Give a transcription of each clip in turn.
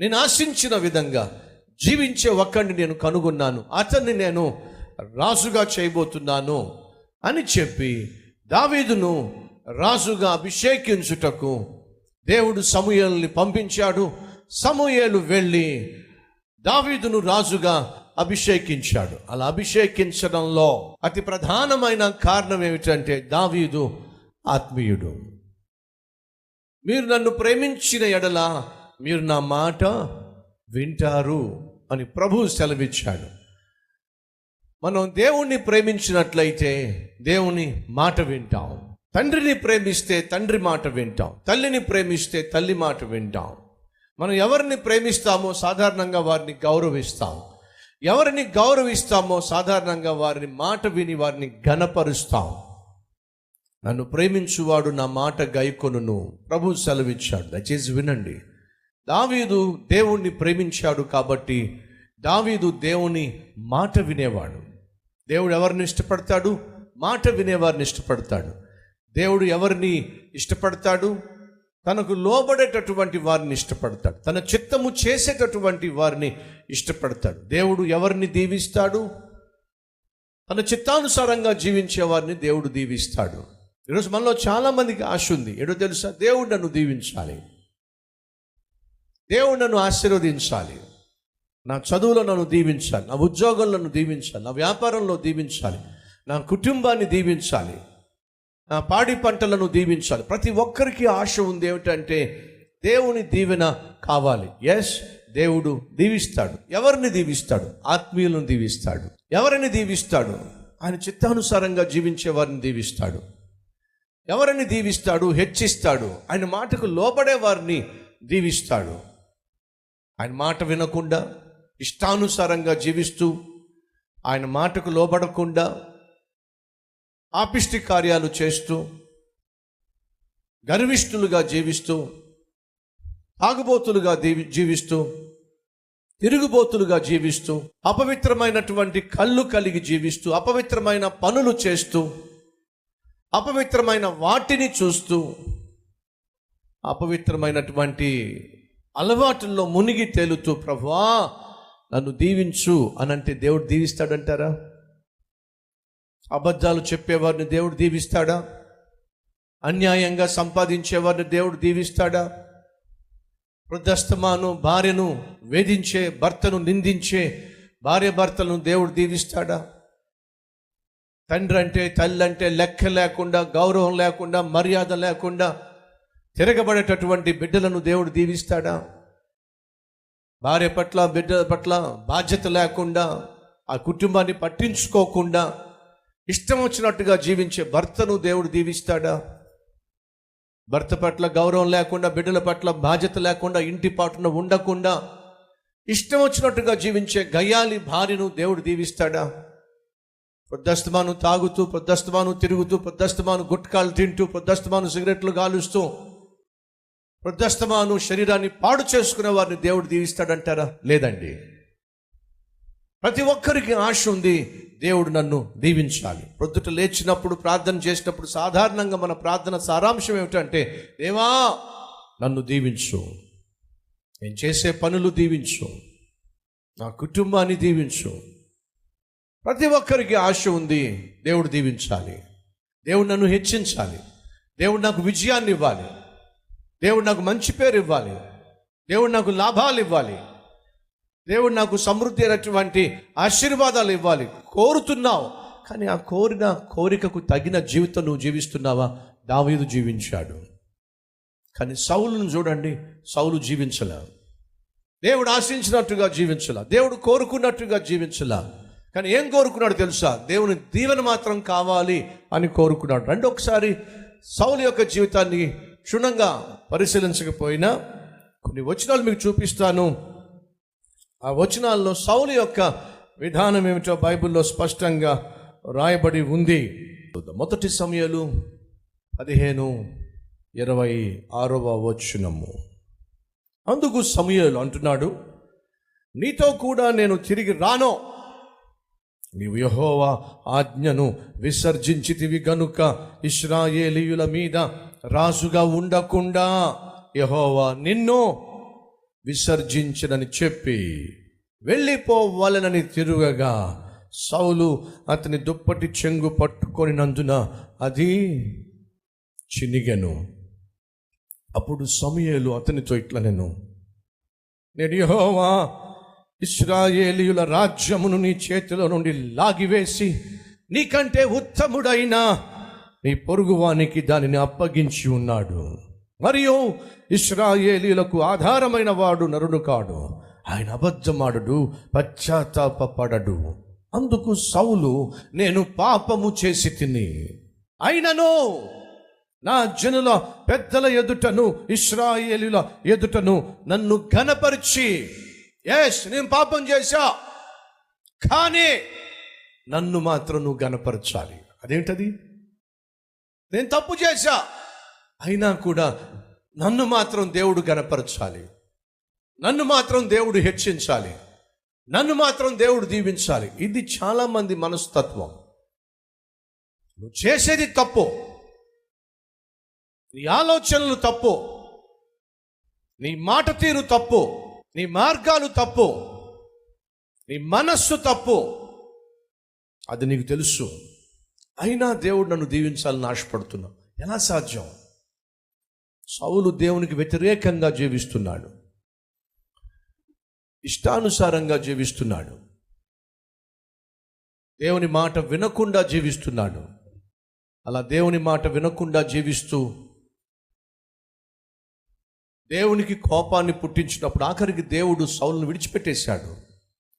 నేను ఆశించిన విధంగా జీవించే ఒక్కడిని నేను కనుగొన్నాను. అతన్ని నేను రాజుగా చేయబోతున్నాను అని చెప్పి దావీదును రాజుగా అభిషేకించుటకు దేవుడు సమూయేలుని పంపించాడు. సమూయేలు వెళ్ళి దావీదును రాజుగా అభిషేకించాడు. అలా అభిషేకించడంలో అతి ప్రధానమైన కారణం ఏమిటంటే దావీదు ఆత్మీయుడు. మీరు నన్ను ప్రేమించిన ఎడల మీరు నా మాట వింటారు అని ప్రభు సెలవిచ్చాడు. మనం దేవుణ్ణి ప్రేమించినట్లయితే దేవుని మాట వింటాం. తండ్రిని ప్రేమిస్తే తండ్రి మాట వింటాం. తల్లిని ప్రేమిస్తే తల్లి మాట వింటాం. మనం ఎవరిని ప్రేమిస్తామో సాధారణంగా వారిని గౌరవిస్తాం. ఎవరిని గౌరవిస్తామో సాధారణంగా వారిని మాట విని వారిని ఘనపరుస్తాం. నన్ను ప్రేమించువాడు నా మాట గైకొనును. ప్రభు సెలవిచ్చాడు. దయచేసి వినండి. దావీదు దేవుణ్ణి ప్రేమించాడు కాబట్టి దావీదు దేవుని మాట వినేవాడు. దేవుడు ఎవరిని ఇష్టపడతాడు? మాట వినేవారిని ఇష్టపడతాడు. దేవుడు ఎవరిని ఇష్టపడతాడు? తనకు లోబడేటటువంటి వారిని ఇష్టపడతాడు. తన చిత్తము చేసేటటువంటి వారిని ఇష్టపడతాడు. దేవుడు ఎవరిని దీవిస్తాడు? తన చిత్తానుసారంగా జీవించే వారిని దేవుడు దీవిస్తాడు. ఈరోజు మనలో చాలామందికి ఆశ ఉంది. ఏడో తెలుసా? దేవుడు నన్ను దీవించాలి. దేవుడు నన్ను ఆశీర్వదించాలి. నా చదువులో నన్ను దీవించాలి. నా ఉద్యోగంలో నన్ను దీవించాలి. నా వ్యాపారంలో దీవించాలి. నా కుటుంబాన్ని దీవించాలి. నా పాడి పంటలను దీవించాలి. ప్రతి ఒక్కరికి ఆశ ఉంది ఏమిటంటే దేవుని దీవెన కావాలి. ఎస్ దేవుడు దీవిస్తాడు. ఎవరిని దీవిస్తాడు? ఆత్మీయులను దీవిస్తాడు. ఎవరిని దీవిస్తాడు? ఆయన చిత్తానుసారంగా జీవించే వారిని దీవిస్తాడు. ఎవరిని దీవిస్తాడు? హెచ్చిస్తాడు. ఆయన మాటకు లోబడే వారిని దీవిస్తాడు. ఆయన మాట వినకుండా ఇష్టానుసారంగా జీవిస్తూ ఆయన మాటకు లోబడకుండా ఆపిష్టి కార్యాలు చేస్తూ గర్విష్ఠులుగా జీవిస్తూ తాగుబోతులుగా దీవి జీవిస్తూ తిరుగుబోతులుగా జీవిస్తూ అపవిత్రమైనటువంటి కళ్ళు కలిగి జీవిస్తూ అపవిత్రమైన పనులు చేస్తూ అపవిత్రమైన వాటిని చూస్తూ అపవిత్రమైనటువంటి అలవాటుల్లో మునిగి తేలుతూ ప్రభా నన్ను దీవించు అనంటే దేవుడు దీవిస్తాడంటారా? అబద్ధాలు చెప్పేవారిని దేవుడు దీవిస్తాడా? అన్యాయంగా సంపాదించేవారిని దేవుడు దీవిస్తాడా? వృద్ధస్తమాను భార్యను వేధించే భర్తను నిందించే భార్య భర్తలను దేవుడు దీవిస్తాడా? తండ్రి అంటే తల్లి అంటే లెక్క లేకుండా గౌరవం లేకుండా మర్యాద లేకుండా తిరగబడేటటువంటి బిడ్డలను దేవుడు దీవిస్తాడా? భార్య పట్ల బిడ్డల పట్ల బాధ్యత లేకుండా ఆ కుటుంబాన్ని పట్టించుకోకుండా ఇష్టం వచ్చినట్టుగా జీవించే భర్తను దేవుడు దీవిస్తాడా? భర్త పట్ల గౌరవం లేకుండా బిడ్డల పట్ల బాధ్యత లేకుండా ఇంటి పాటున ఉండకుండా ఇష్టం వచ్చినట్టుగా జీవించే గయ్యాలి భార్యను దేవుడు దీవిస్తాడా? పొద్దస్తమాను తాగుతూ పొద్దస్తమాను తిరుగుతూ పొద్దస్తమాను గుట్కాలు తింటూ పొద్దస్తమాను సిగరెట్లు కాలుస్తూ వృద్ధస్తమాను శరీరాన్ని పాడు చేసుకునే వారిని దేవుడు దీవిస్తాడంటారా? లేదండి. ప్రతి ఒక్కరికి ఆశ ఉంది దేవుడు నన్ను దీవించాలి. ప్రొద్దుట లేచినప్పుడు ప్రార్థన చేసినప్పుడు సాధారణంగా మన ప్రార్థన సారాంశం ఏమిటంటే దేవా నన్ను దీవించు. నేను చేసే పనులు దీవించు. నా కుటుంబాన్ని దీవించు. ప్రతి ఒక్కరికి ఆశ ఉంది దేవుడు దీవించాలి. దేవుడు నన్ను హెచ్చించాలి. దేవుడు నాకు విజయాన్ని ఇవ్వాలి. దేవుడు నాకు మంచి పేరు ఇవ్వాలి. దేవుడు నాకు లాభాలు ఇవ్వాలి. దేవుడు నాకు సమృద్ధి అయినటువంటి ఆశీర్వాదాలు ఇవ్వాలి. కోరుతున్నావు. కానీ ఆ కోరిన కోరికకు తగిన జీవితం నువ్వు జీవిస్తున్నావా? దావీదు జీవించాడు. కానీ సౌలును చూడండి సౌలు జీవించలే. దేవుడు ఆశించినట్టుగా జీవించలా. దేవుడు కోరుకున్నట్టుగా జీవించలా. కానీ ఏం కోరుకున్నాడు తెలుసా? దేవుని దీవెన మాత్రం కావాలి అని కోరుకున్నాడు. రెండొకసారి సౌలు యొక్క జీవితాన్ని క్షుణ్ణంగా పరిశీలించకపోయినా కొన్ని వచనాలు మీకు చూపిస్తాను. ఆ వచనాల్లో సౌలు యొక్క విధానం ఏమిటో బైబిల్లో స్పష్టంగా రాయబడి ఉంది. మొదటి సమయాలు పదిహేను ఇరవై ఆరవ వచనము. అందుకు సమయాలు అంటున్నాడు నీతో కూడా నేను తిరిగి రాను. నీవు యహోవా ఆజ్ఞను విసర్జించితివి గనుక ఇస్రాయేలీయుల మీద రాజుగా ఉండకుండా యహోవా నిన్ను విసర్జించనని చెప్పి వెళ్ళిపోవాలనని తిరుగగా సౌలు అతని దుప్పటి చెంగు పట్టుకొనినందున అది చినిగెను. అప్పుడు సమయలు అతనితో ఇట్లా నేను నేను యహోవా ఇస్రాయేలీయుల రాజ్యమును నీ చేతిలో నుండి లాగివేసి నీకంటే ఉత్తముడైన నీ పొరుగువానికి దానిని అప్పగించి ఉన్నాడు. మరియు ఇస్రాయేలీలకు ఆధారమైన వాడు నరుడు కాడు. ఆయన అబద్ధమాడుడు పశ్చాత్తాపడడు అందుకు సౌలు నేను పాపము చేసి తిని అయినను నా జనుల పెద్దల ఎదుటను ఇస్రాయేలుల ఎదుటను నన్ను ఘనపరిచి ఎస్ నేను పాపం చేశా కానీ నన్ను మాత్రం నువ్వు గనపరచాలి అదేంటది? నేను తప్పు చేశా. అయినా కూడా నన్ను మాత్రం దేవుడు గనపరచాలి నన్ను మాత్రం దేవుడు హెచ్చించాలి. నన్ను మాత్రం దేవుడు దీవించాలి. ఇది చాలామంది మనస్తత్వం. నువ్వు చేసేది తప్పు. నీ ఆలోచనలు తప్పు. నీ మాట తీరు తప్పు. నీ మార్గాలు తప్పు. నీ మనస్సు తప్పు. అది నీకు తెలుసు. అయినా దేవుడు నన్ను దీవించాలని ఆశపడుతున్నాను ఎలా సాధ్యం? సౌలు దేవునికి వ్యతిరేకంగా జీవిస్తున్నాడు. ఇష్టానుసారంగా జీవిస్తున్నాడు. దేవుని మాట వినకుండా జీవిస్తున్నాడు. అలా దేవుని మాట వినకుండా జీవిస్తూ దేవునికి కోపాన్ని పుట్టించినప్పుడు ఆఖరికి దేవుడు సౌలను విడిచిపెట్టేశాడు.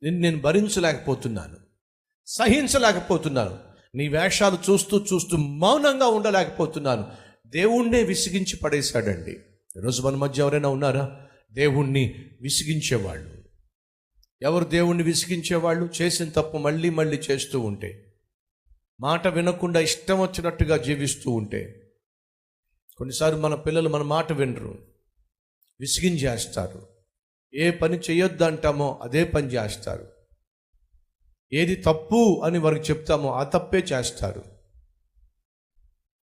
నిన్ను నేను భరించలేకపోతున్నాను. సహించలేకపోతున్నాను. నీ వేషాలు చూస్తూ చూస్తూ మౌనంగా ఉండలేకపోతున్నాను. దేవుణ్ణే విసిగించి పడేశాడండి. ఈరోజు మన మధ్య ఎవరైనా ఉన్నారా? దేవుణ్ణి విసిగించేవాళ్ళు. ఎవరు దేవుణ్ణి విసిగించేవాళ్ళు? చేసిన తప్పు మళ్ళీ మళ్ళీ చేస్తూ ఉంటే. మాట వినకుండా ఇష్టం వచ్చినట్టుగా జీవిస్తూ ఉంటే. కొన్నిసార్లు మన పిల్లలు మన మాట వినరు. విసిగించేస్తారు. ఏ పని చేయొద్దంటామో అదే పని చేస్తారు. ఏది తప్పు అని వారికి చెప్తామో ఆ తప్పే చేస్తారు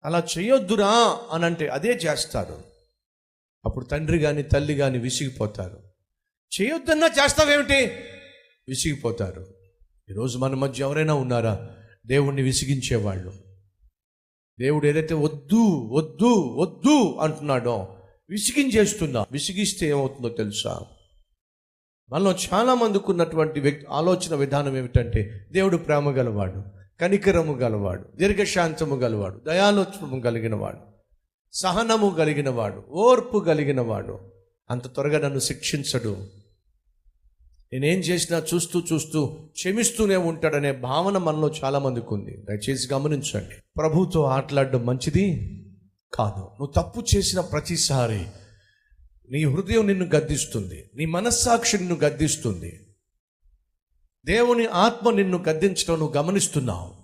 అలా చేయొద్దురా అని అంటే అదే చేస్తారు అప్పుడు తండ్రి కానీ తల్లి కానీ విసిగిపోతారు. చేయొద్దన్నా చేస్తావేమిటి? విసిగిపోతారు. ఈరోజు మన మధ్య ఎవరైనా ఉన్నారా? దేవుణ్ణి విసిగించేవాళ్ళు. దేవుడు ఏదైతే వద్దు వద్దు వద్దు అంటున్నాడో విసిగించేస్తున్నా. విసిగిస్తే ఏమవుతుందో తెలుసా? మనలో చాలా మందికి ఉన్నటువంటి వ్యక్తి ఆలోచన విధానం ఏమిటంటే దేవుడు ప్రేమ గలవాడు కనికరము గలవాడు దీర్ఘశాంతము గలవాడు దయాలోచనము కలిగినవాడు సహనము కలిగినవాడు ఓర్పు కలిగినవాడు. అంత త్వరగా నన్ను శిక్షించడు. నేనేం చేసినా చూస్తూ చూస్తూ క్షమిస్తూనే ఉంటాడనే భావన మనలో చాలా మందికి ఉంది దయచేసి గమనించండి. ప్రభుతో ఆటలాడడం మంచిది కాదు. నువ్వు తప్పు చేసిన ప్రతిసారి నీ హృదయం నిన్ను గద్దిస్తుంది. నీ మనస్సాక్షి నిన్ను గద్దిస్తుంది. దేవుని ఆత్మ నిన్ను గద్దించడం నువ్వు గమనిస్తున్నావు.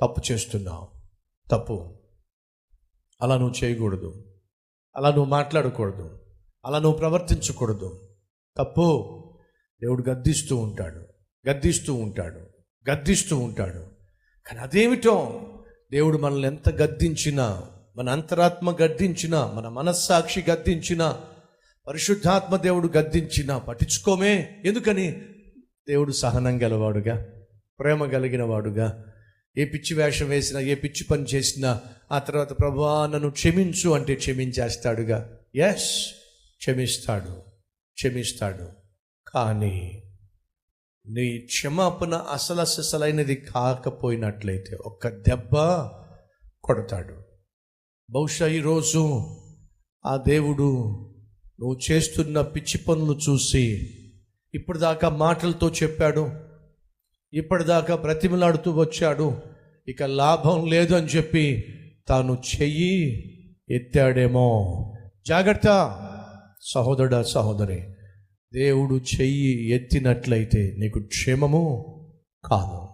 తప్పు చేస్తున్నావు. తప్పు. అలా నువ్వు చేయకూడదు. అలా నువ్వు మాట్లాడకూడదు. అలా నువ్వు ప్రవర్తించకూడదు. తప్పు. దేవుడు గద్దిస్తూ ఉంటాడు. గద్దిస్తూ ఉంటాడు. గద్దిస్తూ ఉంటాడు. కానీ అదేమిటో? దేవుడు మనల్ని ఎంత గద్దించినా మన అంతరాత్మ గద్దించినా మన మనస్సాక్షి గద్దించినా పరిశుద్ధాత్మ దేవుడు గద్దించినా పట్టించుకోమే. ఎందుకని? దేవుడు సహనం గలవాడుగా ప్రేమ కలిగిన వాడుగా ఏ పిచ్చి వేషం వేసినా ఏ పిచ్చి పని చేసినా ఆ తర్వాత ప్రభా నన్ను క్షమించు అంటే క్షమించేస్తాడుగా. ఎస్ క్షమిస్తాడు క్షమిస్తాడు. కానీ నీ క్షమాపణ అసలసలైనది కాకపోయినట్లయితే ఒక్క దెబ్బ కొడతాడు. బహుశా ఈరోజు ఆ దేవుడు నువ్వు చేస్తున్న పిచ్చి పనులు చూసి ఇప్పటిదాకా మాటలతో చెప్పాడు. ఇప్పటిదాకా బ్రతిమలాడుతూ వచ్చాడు. ఇక లాభం లేదు అని చెప్పి తాను చెయ్యి ఎత్తాడేమో. జాగ్రత్త సహోదరుడా సహోదరి. దేవుడు చెయ్యి ఎత్తినట్లయితే నీకు క్షేమము కాదు.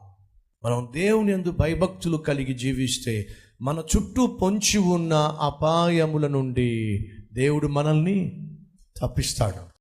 మనం దేవుని ఎందు భయభక్తులు కలిగి జీవిస్తే మన చుట్టూ పొంచి ఉన్న అపాయముల నుండి దేవుడు మనల్ని తప్పిస్తాడు